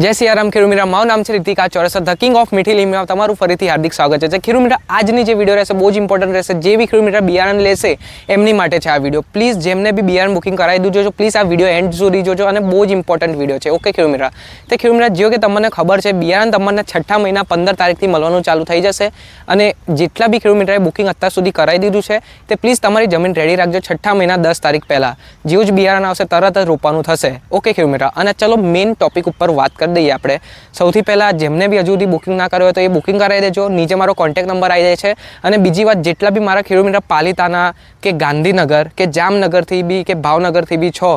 જય સિયારામ ખીરુમીરા મારું નામ છે રીતિકા ચોરસર ધ કિંગ ઓફ મીઠી લીમમાં તમારું ફરીથી હાર્દિક સ્વાગત છે. ખીરુમીરા આજની જે વીડિયો રહેશે, બહુ જ ઇમ્પોર્ટન્ટ રહેશે. જે બી ખીરુમીરા બિયારણ લેશે, એમની માટે છે આ વીડિયો પ્લીઝ જેમને બી બિયારણ બુકિંગ કરાવી દેજો પ્લીઝ આ વીડિયો એન્ડ સુધી જોજો અને બહુ જ ઇમ્પોર્ટન્ટ વીડિયો છે. ઓકે ખીરુમીરા તે ખીરુમીરા જેવો કે તમને ખબર છે, બિયારણ તમને છઠ્ઠા મહિના પંદર તારીખથી મળવાનું ચાલુ થઈ જશે અને જેટલા બી ખીરુમીરાએ બુકિંગ અત્યાર સુધી કરાવી દીધું છે, તે પ્લીઝ તમારી જમીન રેડી રાખજો છઠ્ઠા મહિના દસ તારીખ પહેલાં. જેવું જ બિયારણ આવશે, તરત જ રોપવાનું થશે. ઓકે ખીરુમીરા અને ચલો મેઇન ટોપિક ઉપર વાત કરી દઈએ આપણે. સૌથી પહેલાં જેમને બી હજુ સુધી બુકિંગ ના કર્યો હોય તો એ બુકિંગ કરાવી દેજો. નીચે મારો કોન્ટેક નંબર આવી જાય છે. અને બીજી વાત, જેટલા બી મારા ખેડૂમિત્ર પાલિતાના કે ગાંધીનગર કે જામનગરથી બી કે ભાવનગરથી બી છો,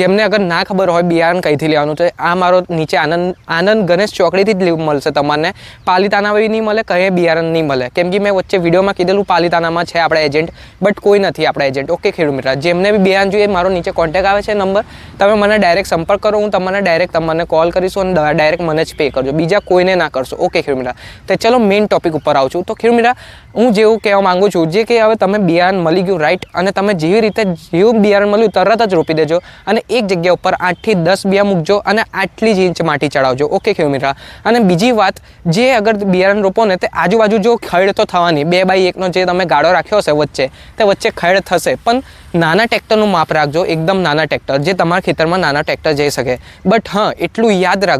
જેમને અગર ના ખબર હોય બિયારણ કઈથી લેવાનું તો આ મારો નીચે આનંદ આનંદ ગણેશ ચોકડીથી જ મળશે તમને. પાલિતાના બી નહીં મળે, કંઈ બિયારણ નહીં મળે. કેમ કે મેં વચ્ચે વિડીયોમાં કીધેલું પાલિતાનામાં છે આપણા એજન્ટ બટ કોઈ નથી આપણા એજન્ટ ઓકે ખેડૂમિત્ર જેમને બી બિયારણ જોઈએ, મારો નીચે કોન્ટેક આવે છે નંબર તમે મને ડાયરેક્ટ સંપર્ક કરો, હું તમને ડાયરેક્ટ તમને કોલ કરીશું. અને ડાયરેક્ટ મને જ પે કરજો. બીજા કોઈને ના કરશો. ઓકે ખેડૂમિત્રા તો ચલો મેઇન ટોપિક ઉપર આવું છું તો ખેડૂમિત્રા હું જેવું કહેવા માંગુ છું જે કે હવે તમે બિયારણ મળી ગયું રાઈટ અને તમે જેવી રીતે જેવું બિયારણ મળ્યું, તરત જ રોપી દેજો અને એક જગ્યા ઉપર આઠથી દસ બિયા મૂકજો અને આટલી જ ઇંચ માટી ચડાવજો. ઓકે ખેડૂમિત્રા અને બીજી વાત, જે અગર બિયારણ રોપો ને, તે આજુબાજુ જો ખડ તો થવાની. બે બાય એકનો જે તમે ગાળો રાખ્યો હશે વચ્ચે, તે વચ્ચે ખડ થશે. પણ નાના ટ્રેક્ટરનું માપ રાખજો. એકદમ નાના ટ્રેક્ટર જે તમારા ખેતરમાં નાના ટ્રેક્ટર જઈ શકે. બટ હા, એટલું યાદ રાખજો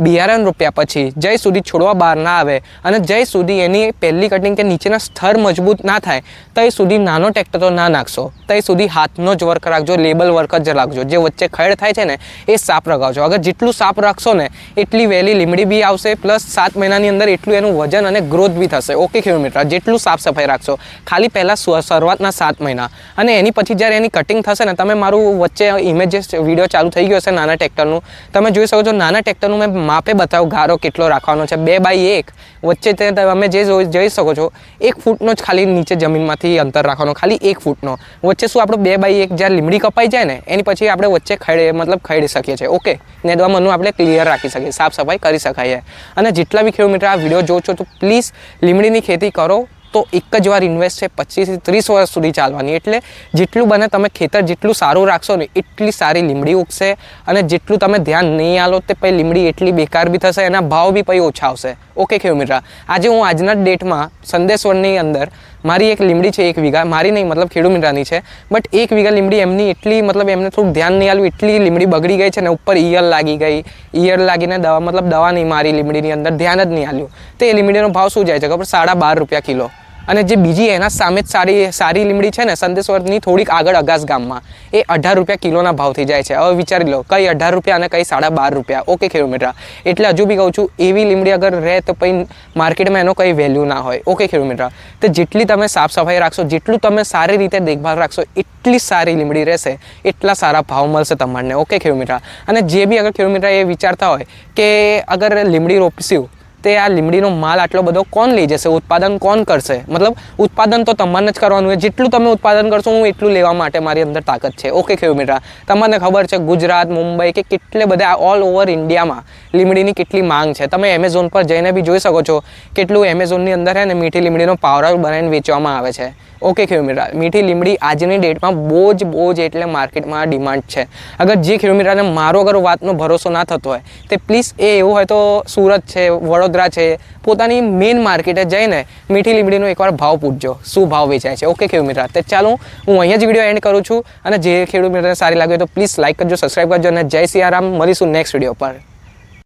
બિયારણ રોપ્યા પછી. જય સુધી છોડવા બહાર ના આવે અને જય સુધી એની પહેલી કટિંગ કે નીચેના સ્તર મજબૂત ના થાય ત્યાં સુધી નાનો ટેક્ટર તો ના નાખશો. ત્યાં સુધી હાથનો જ વર્ક રાખજો લેબલ વર્ક જ રાખજો. જે વચ્ચે ખેડ થાય છે ને, એ સાફ રખાવજો અગર જેટલું સાફ રાખશો ને, એટલી વહેલી લીમડી બી આવશે, પ્લસ સાત મહિનાની અંદર એટલું એનું વજન અને ગ્રોથ બી થશે. Okay kilometre. જેટલું સાફ સફાઈ રાખશો. ખાલી પહેલાં શરૂઆતના સાત મહિના. અને એની પછી જ્યારે એની કટિંગ થશે ને, તમે મારું વચ્ચે ઇમેજીસ વીડિયો ચાલુ થઈ ગયો હશે નાના ટ્રેક્ટરનું તમે જોઈ શકો છો નાના ટ્રેક્ટરનું મેં માપે બતાવ્યું ગારો કેટલો રાખવાનો છે. બે બાય એક, વચ્ચે તે તમે જે જોઈ શકો છો, એક ફૂટનો જ ખાલી નીચે જમીનમાંથી અંતર રાખવાનો, ખાલી એક ફૂટનો. વચ્ચે શું આપણો બે બાય એક જ્યારે લીમડી કપાઈ જાય ને, એની પછી આપણે વચ્ચે ખડે, મતલબ ખડી શકીએ છીએ. ઓકે, ને દવા મનું આપણે ક્લિયર રાખી શકીએ, સાફ સફાઈ કરી શકાય. અને જેટલા બી કિલોમીટર આ વીડિયો છો તો પ્લીઝ લીમડીની ખેતી કરો તો એક જ વાર ઇન્વેસ્ટ છે પચીસથી ત્રીસ વર્ષ સુધી ચાલવાની. એટલે જેટલું બને તમે ખેતર જેટલું સારું રાખશો ને, એટલી સારી લીમડી ઉગશે અને જેટલું તમે ધ્યાન નહીં આલો તે પછી લીમડી એટલી બેકાર બી થશે, એના ભાવ બી પછી ઓછા આવશે. ઓકે ખેડૂમિત્રા આજે હું આજના ડેટમાં સંદેશવરની અંદર મારી એક લીમડી છે, એક વીઘા. મારી નહીં, મતલબ ખેડૂમિત્રાની છે. બટ એક વીઘા લીમડી એમની એટલી, મતલબ એમને થોડુંક ધ્યાન નહીં આવ્યું એટલી લીમડી બગડી ગઈ છે ને ઉપર ઈયર લાગી ગઈ. ઈયર લાગીને દવા, મતલબ દવા નહીં મારી લીમડીની અંદર, ધ્યાન જ નહીં આવ્યું તો એ લીમડીનો ભાવ શું જાય છે ખબર? સાડા બાર રૂપિયા કિલો. અને જે બીજી એના સામે જ સારી સારી લીમડી છે ને સંદેશવરની થોડીક આગળ અગાસ ગામમાં, એ અઢાર રૂપિયા કિલોના ભાવથી જાય છે. હવે વિચારી લો, કઈ અઢાર રૂપિયા અને કઈ સાડા બાર રૂપિયા. ઓકે કિલોમીટર એટલે હજુ બી કહું છું, એવી લીમડી અગર રહે તો પછી માર્કેટમાં એનો કંઈ વેલ્યુ ના હોય. ઓકે કિલોમીટર તો જેટલી તમે સાફ સફાઈ રાખશો, જેટલું તમે સારી રીતે દેખભાળ રાખશો, એટલી સારી લીમડી રહેશે, એટલા સારા ભાવ મળશે તમારને ઓકે કિલોમીટર અને જે બી અગર કિલોમીટર એ વિચારતા હોય કે અગર લીમડી રોપશું તે આ લીમડીનો માલ આટલો બધો કોણ લઈ જશે? ઉત્પાદન કોણ કરશે? મતલબ, ઉત્પાદન તો તમારે જ કરવાનું હોય જેટલું તમે ઉત્પાદન કરશો, હું એટલું લેવા માટે મારી અંદર તાકાત છે. ઓકે કિલોમીટર તમને ખબર છે ગુજરાત, મુંબઈ કે કેટલે બધા ઓલ ઓવર ઇન્ડિયામાં લીમડીની કેટલી માંગ છે. તમે એમેઝોન પર જઈને બી જોઈ શકો છો કેટલું એમેઝોનની અંદર છે ને મીઠી લીમડીનો પાવડર બનાવીને વેચવામાં આવે છે. ઓકે કિલોમીટર મીઠી લીમડી આજની ડેટમાં બહુ જ બહુ જ એટલે માર્કેટમાં ડિમાન્ડ છે. અગર જે કિલોમીટરને મારો અગર વાતનો ભરોસો ના થતો હોય, તે પ્લીઝ એ એવું હોય તો સુરત છે, વડોદરા છે, પોતાની મેઇન માર્કેટે જઈને મીઠી લીમડીનો એકવાર ભાવ પૂછજો, શું ભાવ વેચાય છે. ઓકે કિલોમીટર તે ચાલો, હું અહીંયા જ વીડિયો એન્ડ કરું છું અને જે ખેડૂત સારી લાગે તો પ્લીઝ લાઇક કરજો સબસ્ક્રાઈબ કરજો અને જય સિયારામ. મળીશું નેક્સ્ટ વીડિયો પર.